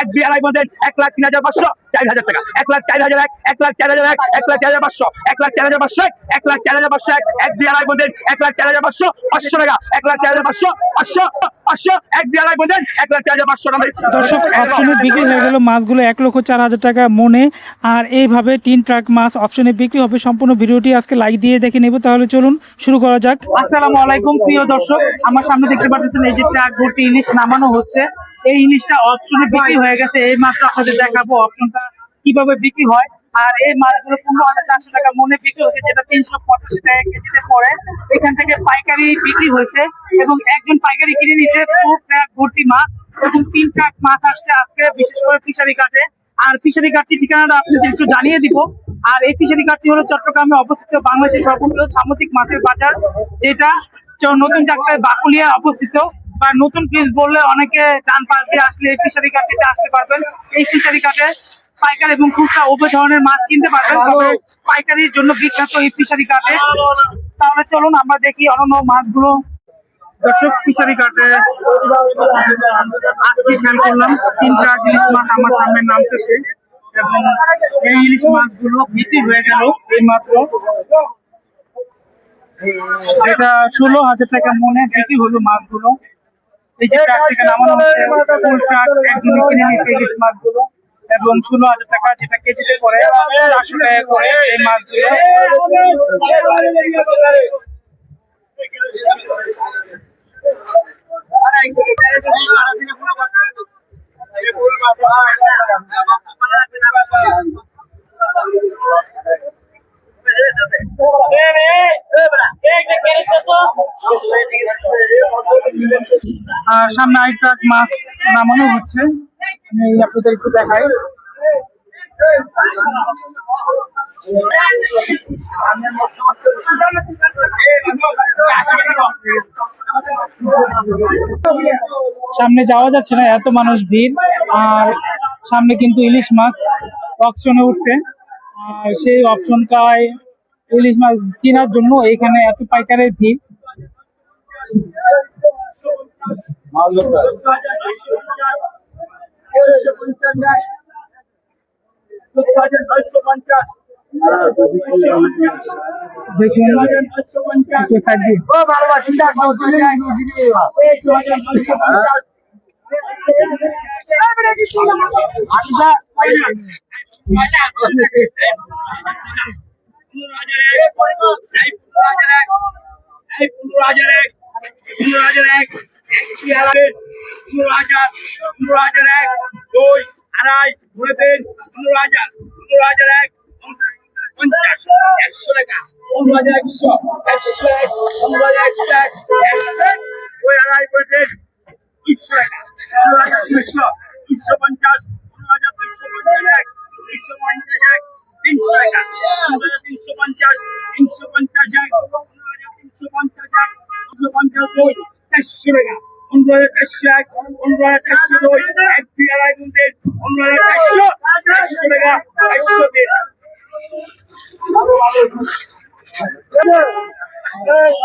এক দুই আড়াই মধ্যে এক লাখ তিন হাজার পাঁচশো চার হাজার টাকা এক লাখ চার হাজার এক এক লাখ চার হাজার এক এক লাখ চার হাজার পাঁচশো এক লাখ চার হাজার পাঁচশো এক এক লাখ চার হাজার পাঁচশো এক এক দুই আড়াই মধ্যে এক লাখ চার হাজার পাঁচশো পাঁচশো টাকা এক লাখ চার হাজার পাঁচশো পাঁচশো পাঁচশো এক এক লাখ চার হাজার পাঁচশো টাকা দর্শক অপশনে বিক্রি হয়ে গেল মাছগুলো এক লক্ষ চার হাজার টাকা মনে আর এইভাবে তিন ট্রাক মাছ অপশনে বিক্রি হবে সম্পূর্ণ ভিডিওটি আজকে লাইক দিয়ে দেখে নেব তাহলে চলুন শুরু করা যাক আসসালামু আলাইকুম প্রিয় দর্শক আমার সামনে দেখতে পাচ্ছেন এই যে ট্রাক ভর্তি ইলিশ নামানো হচ্ছে এই ইলিশটা অপশনে বিক্রি হয়ে গেছে। এই মাছটা আপনাদের দেখাবো অপশনটা কীভাবে বিক্রি হয়। আর এই মাছগুলো পনেরো হাজার চারশো টাকা মনে বিক্রি হচ্ছে যেটা তিনশো পঁচাশি টাকা কেজিতে পড়ে। এখান থেকে পাইকারি বিক্রি হয়েছে এবং একজন পাইকারি কিনে নিচ্ছে পুরো ট্রাক ভর্তি মাছ এবং তিন ট্রাক মাছ আসছে আজকে বিশেষ করে ফিশারি ঘাটে আর ফিশারি ঘাটটি ঠিকানাটা আপনাদের একটু জানিয়ে দিব। আর এই ফিশারি ঘাটটি হলো চট্টগ্রামে অবস্থিত বাংলাদেশের সর্ববৃহৎ সামুদ্রিক মাছের বাজার যেটা নতুন চাকরায় বাকুলিয়া অবস্থিত। বা নতুন প্লেস বললে অনেকে ডান পাশ দিয়ে আসলে এই ফিশারি ঘাটটিতে আসতে পারবেন। এই ফিশারি ঘাটে পাইকারি এবং খুচরা উভয় ধরনের মাছ কিনতে পারবেন। তবে পাইকারির জন্য বিখ্যাত এই ফিশারি ঘাটে তাহলে চলুন আমরা দেখি অন্য মাছগুলো। দর্শক ফিশারি ঘাটে আজকে খেয়াল করলাম তিনটা ইলিশ মাছ আমার সামনে নামতেছে। এবং এই ইলিশ মাছগুলো বিক্রি হয়ে গেল এই মাত্র এটা ষোলো হাজার টাকা মনে বিক্রি হলো মাছগুলো। এই যে ট্রাক থেকে নামানো হচ্ছে ফুল ট্রাক একদিনে কিনে নিচ্ছে ইলিশ মাছগুলো এবং ষোলো হাজার টাকা যেটা কেজিতে করে চারশো টাকা করে এই মাছগুলো আর সামনে আরেক ট্রাক মাছ নামানো হচ্ছে। আমি আপনাদের একটু দেখাই। সামনে যাওয়া যাচ্ছে না, এত মানুষ ভিড়। আর সামনে কিন্তু ইলিশ মাছ অপশনে উঠছে। আর সেই অপশনটায় ইলিশ মাছ কেনার জন্য এখানে এত পাইকারের ভিড়। দেখুন। আড়াই ধরে তিন পনেরো হাজার পনেরো হাজার এক পঞ্চাশ, একশো টাকা পনেরো হাজার একশো একশো এক পনেরো হাজার একশো এক একশো এক, দুই, আড়াই করে তিন দুইশো টাকা হাজার দুইশো দুইশো পঞ্চাশ পনেরো হাজার দুইশো পঞ্চাশ এক, দুইশো পঞ্চাশ এক তিনশো একা তিনশো পঞ্চাশ তিনশো পঞ্চাশ এক তিনশো পঞ্চাশ এক তিনশো পঞ্চাশ দুই চারশো টাকা পনেরো চারশো এক পনেরো হাজার চারশো দুই এক দুই আড়াই গুণ দেড় পনেরো হাজার চারশো টাকা চারশো তিন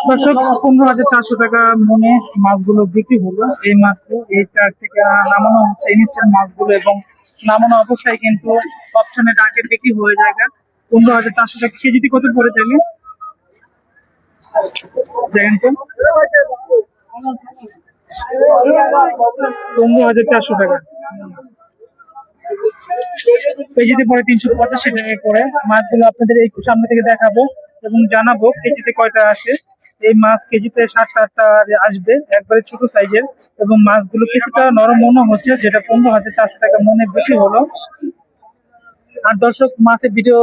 দর্শক, পনেরো হাজার চারশো টাকা মনে মাছগুলো বিক্রি হলো। এই মাত্র এই ট্রাক থেকে নামানো হচ্ছে ইনস্ট্যান্ট মাছগুলো এবং নামানো অবস্থায় কিন্তু অপশনে ট্রাকে বিক্রি হয়ে যায় পনেরো হাজার চারশো টাকা কেজিতে কত পড়ে যাবে দেখেন তো? পনেরো হাজার চারশো টাকা। কেজিতে পরে তিনশো পঁচাশি টাকা করে মাছগুলো আপনাদের একটু সামনে থেকে দেখাবো। এবং জানাব কেজিতে কয়টা আসে। এই মাছ কেজিতে সাত আটটা আসবে। একবারে ছোট সাইজের এবং মাছগুলো কিছুটা নরম মনে হচ্ছে, যেটা পনেরো হাজার চারশো টাকা মনে বিক্রি হলো। আর দর্শক, মাছের ভিডিও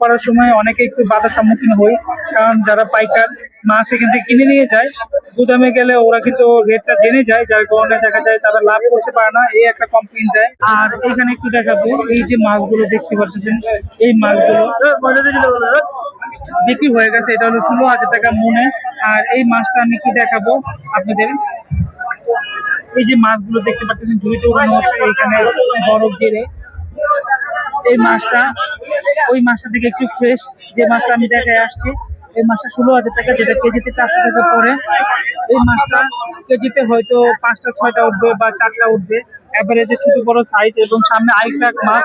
করার সময় অনেকে একটু বাধার সম্মুখীন হই, কারণ যারা পাইকার মাছ এখান থেকে কিনে নিয়ে যায়, গুদামে গেলে ওরা কিন্তু রেটটা জেনে যায়, যার কারণে দেখা যায় তারা লাভ করতে পারে না, এই একটা কমপ্লেন দেয়। আর এখানে একটু দেখাবো, এই যে মাছগুলো দেখতে পাচ্ছেন, এই মাছগুলো বিক্রি হয়ে গেছে। এটা হলো ষোলো হাজার টাকা মনে। আর এই মাছটা আমি কি দেখাবো আপনাদের? এই যে মাছগুলো দেখতে পাচ্ছেন ঝুড়িতে উড়ানো হচ্ছে এখানে বরফ জেরে এই মাছটা, ওই মাছটা থেকে একটু ফ্রেশ যে মাছটা আমি দেখায় আসছি, এই মাছটা ষোলো হাজার টাকা, যেটা কেজিতে চারশো টাকা পড়ে। এই মাছটা কেজিতে হয়তো পাঁচটা, ছয়টা উঠবে বা চারটা উঠবে। অ্যাভারেজে ছোট বড় সাইজ এবং সামনে আরেকটা মাছ।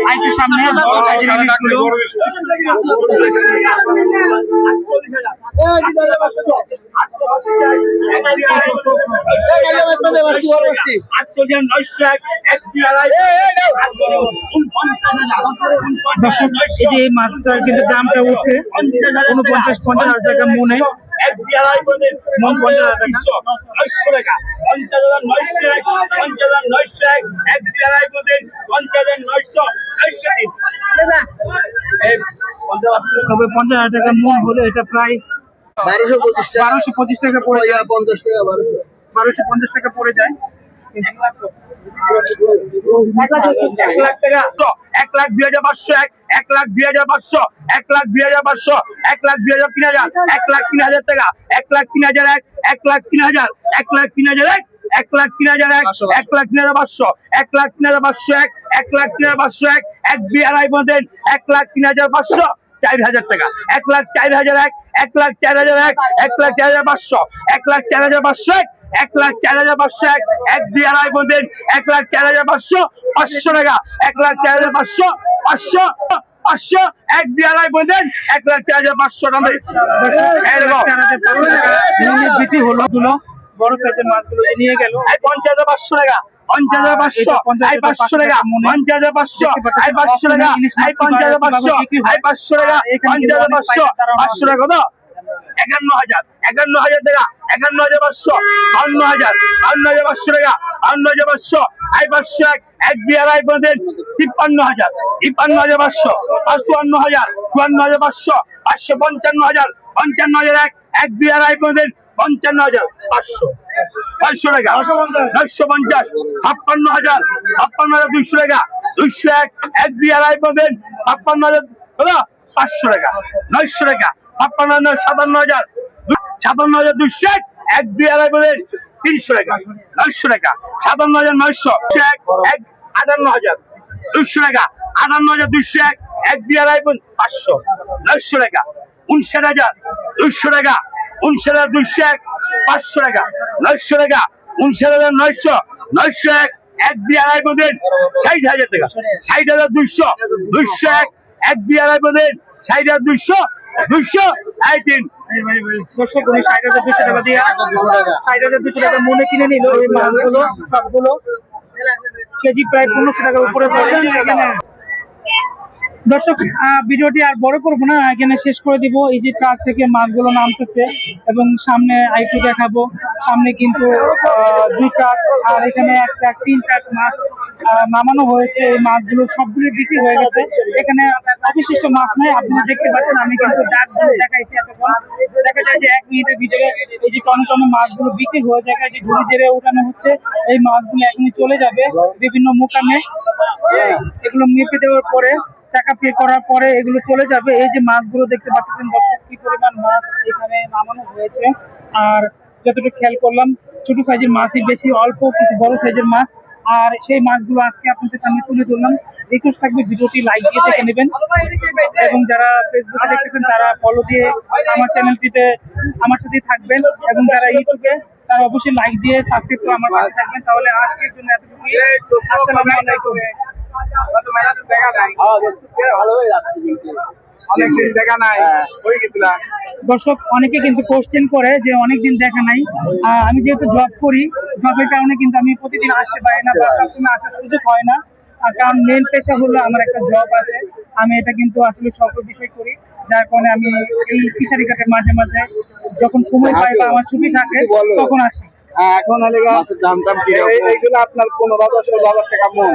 আরেকটু সামনে বড় সাইজের ইলিশগুলো দর্শক এই যে মাছটার কিন্তু দামটা উঠছে উনপঞ্চাশ পঞ্চাশ হাজার টাকা মনে এক মন নয়শো টাকা। পঞ্চাশ হাজার নয়শো এক পঞ্চাশ হাজার নয়শো এক এক পঞ্চাশ হাজার নয়শো নয়শো তিন পঞ্চাশ তবে পঞ্চাশ হাজার টাকা মন হলে এটা প্রায় বারোশো পঁচিশ টাকা। বারোশো পঁচিশ টাকা পড়ে যায়। পঞ্চাশ টাকা বারোশো বারোশো পঞ্চাশ টাকা পড়ে যায়। এক লাখ টাকা। এক লাখ দুই হাজার পাঁচশো এক এক লাখ দুই হাজার পাঁচশো এক লাখ দুই হাজার পাঁচশো এক লাখ দুই হাজার তিন হাজার এক লাখ তিন হাজার টাকা এক লাখ তিন হাজার এক এক লাখ তিন হাজার এক লাখ তিন হাজার এক এক লাখ তিন হাজার এক এক লাখ তিন হাজার পাঁচশো এক লাখ তিন হাজার পাঁচশো এক এক লাখ তিন হাজার পাঁচশো এক এক দুই আড়াই পর্যন্ত এক লাখ তিন হাজার পাঁচশো চার হাজার টাকা এক লাখ চার হাজার এক এক লাখ চার হাজার এক এক লাখ চার হাজার পাঁচশো এক লাখ চার হাজার পাঁচশো এক এক লাখ চার হাজার পাঁচশো এক এক দুই আড়াই পর্যন্ত এক লাখ চার হাজার পাঁচশো পাঁচশো টাকা। এক লাখ চার হাজার পাঁচশো পাঁচশো পাঁচশো এক দুই আড়াই পর্যন্ত এক লাখ চার হাজার পাঁচশো টাকা। হলো গুলো বড় সাইজের মাছগুলো নিয়ে গেল। পঞ্চাশ হাজার পাঁচশো টাকা। পঞ্চাশ হাজার পাঁচশো। পঞ্চাশ পাঁচশো টাকা। পঞ্চাশ হাজার পাঁচশো। দেখতে পাঁচশো টাকা। মাছ পঞ্চাশ হাজার পাঁচশো। হয়। পাঁচশো টাকা। পঞ্চাশ হাজার পাঁচশো। পাঁচশো টাকা কত? একান্ন হাজার একান্ন হাজার টাকা, একান্ন হাজার পাঁচশো, বান্ন হাজার বান্ন হাজার পাঁচশো টাকা, বান্ন হাজার পাঁচশো এই পাঁচশো এক এক দুই আড়াই পর্যন্ত তিপ্পান্ন হাজার তিপ্পান্ন হাজার পাঁচশো পাঁচশোয়ান্ন হাজার, চুয়ান্ন হাজার পাঁচশো পাঁচশো পঞ্চান্ন হাজার পঞ্চান্ন হাজার এক এক দুই আড়াই পর্যন্ত পঞ্চান্ন হাজার পাঁচশো পাঁচশো টাকা, নয়শো পঞ্চাশ, ছাপ্পান্ন হাজার ছাপ্পান্ন হাজার দুইশো টাকা, দুইশো এক এক দুই আড়াই পর্যন্ত ছাপ্পান্ন হাজার পাঁচশো টাকা, নয়শো টাকা ছাপ্পান্ন হাজার, সাতান্ন হাজার সাতান্ন হাজার দুইশো এক এক দুই আড়াই পর্যন্ত তিনশো টাকা, নয়শো টাকা সাতান্ন হাজার নয়শো এক এক আটান্ন হাজার, দুইশো টাকা, আটান্ন হাজার দুইশো এক এক দুই আড়াই পাঁচশো, নয়শো টাকা, উনষাট হাজার, দুইশো টাকা, উনষাট হাজার দুইশো এক, পাঁচশো টাকা, নয়শো টাকা, উনষাট হাজার নয়শো নয়শো এক এক দুই আড়াই পর্যন্ত ষাট হাজার টাকা, ষাট হাজার দুইশো দুইশো এক এক দুই আড়াই পর্যন্ত ষাট হাজার দুইশো দুইশো এই তিন দর্শক, উনি ষাট হাজার দুশো টাকা দিয়ে ষাট হাজার দুশো টাকা মনে কিনে নিল এই মাছগুলো সবগুলো। কেজি প্রায় পনেরোশো টাকার উপরে পড়ে। দর্শক ভিডিওটি আর বড় করব না, এখানে শেষ করে দিব। এই যে ট্রাক থেকে মাছগুলো নামতেছে এবং সামনে আইটু দেখাবো। সামনে কিন্তু দুই ট্রাক আর এখানে এক ট্রাক, তিন ট্রাক মাছ নামানো হয়েছে। এই মাছগুলো সবগুলো বিক্রি হয়ে গেছে। এখানে অবশিষ্ট মাছ নয় আপনারা দেখতে পাচ্ছেন, আমি কিন্তু দেখাইছি এতক্ষণ। দেখা যায় যে এক মিনিটের ভিতরে এই যে টন টন মাছগুলো বিক্রি হয়ে যায় যে ঝুড়ি জেরে উঠানো হচ্ছে, এই মাছগুলো এখনই চলে যাবে বিভিন্ন মোকামে। এগুলো মেপে দেওয়ার পরে টাকা পে করার পরে এগুলো চলে যাবে। এই যে মাছগুলো দেখতে পাচ্ছেন, দর্শক, কি পরিমাণ মাছ এখানে নামানো হয়েছে। আর যতটুকু খেয়াল করলাম, ছোট সাইজের মাছই বেশি, অল্প কিছু বড় সাইজের মাছ। আর সেই মাছগুলো আজকে আপনাদের সামনে তুলে ধরলাম। রিকোয়েস্ট থাকবে ভিডিওটি লাইক দিয়ে দেখে নেবেন। এবং যারা ফেসবুকে দেখতেছেন, তারা ফলো দিয়ে আমার চ্যানেলটিতে আমার সাথে থাকবেন। এবং যারা ইউটিউবে, তারা অবশ্যই লাইক দিয়ে সাবস্ক্রাইব করে আমার পাশে থাকবেন। তাহলে আজকের জন্য আলাইকুম। হয়ে গেছিলাম। দর্শক অনেকে কিন্তু কোশ্চেন করে যে অনেকদিন দেখা নাই। আমি যেহেতু জব করি জবের কারণে কিন্তু আমি প্রতিদিন আসতে পারি না বা সবসময় আসার সুযোগ হয় না। আর কারণ মেন পেশা হলো আমার একটা জব আছে। আমি এটা কিন্তু আসলে সর্ব বিষয় করি। যার কারণে আমি এই ফিশারি কাটে মাঝে মাঝে যখন সময় পাই বা আমার ছুটি থাকে তখন আসি। এখন হলে মাছের দাম টাম কি এইগুলো আপনার পনেরো হাজার ষোলো হাজার টাকা মন।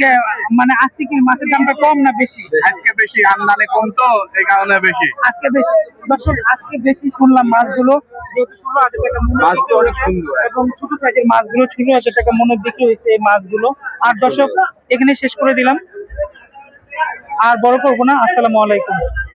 কে- মানে আজকে কি মাছের দামটা কম না বেশি? আজকে বেশি আমদানি কম তো এই কারণে বেশি। আজকে বেশি। দর্শক আজকে বেশি শুনলাম মাছগুলো যেহেতু ষোলো হাজার টাকা মাছগুলো অনেক সুন্দর। এবং ছোট সাইজের মাছগুলো ষোলো হাজার টাকা মনে বিক্রি হয়েছে এই মাছগুলো। আর দর্শক এখানে শেষ করে দিলাম। আর বড় করব না। আসসালামু আলাইকুম।